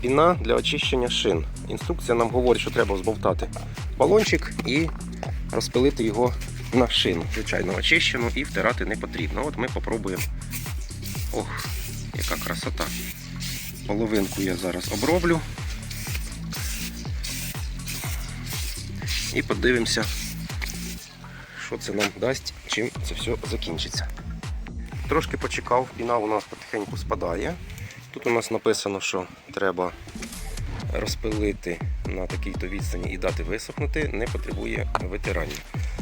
Піна для очищення шин. Інструкція нам говорить, що треба збовтати балончик і розпилити його на шину. Звичайно, очищену і втирати не потрібно. От ми попробуємо. Ох, яка красота. Половинку я зараз оброблю. І подивимося, що це нам дасть, чим це все закінчиться. Трошки почекав, піна у нас потихеньку спадає. Тут у нас написано, що треба розпилити на такій-то відстані і дати висохнути, не потребує витирання.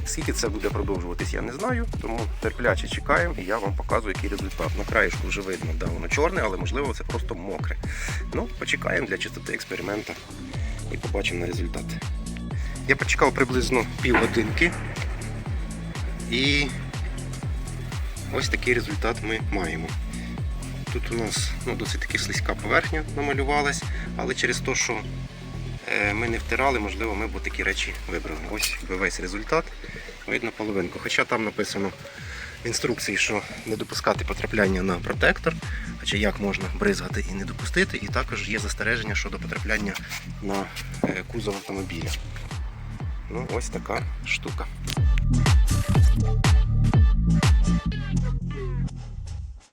Скільки це буде продовжуватись, я не знаю, тому терпляче чекаємо і я вам показую, який результат. На краєшку вже видно, да, воно чорне, але можливо це просто мокре. Ну, почекаємо для чистоти експерименту і побачимо на результат. Я почекав приблизно півгодинки і ось такий результат ми маємо. Тут у нас ну, досить таки слизька поверхня намалювалась, але через те, що е, ми не втирали, можливо, ми б такі речі вибрали. Ось весь результат. Видно половинку. Хоча там написано в інструкції, що не допускати потрапляння на протектор, хоча як можна бризгати і не допустити, і також є застереження щодо потрапляння на е, кузов автомобіля. Ну, ось така штука.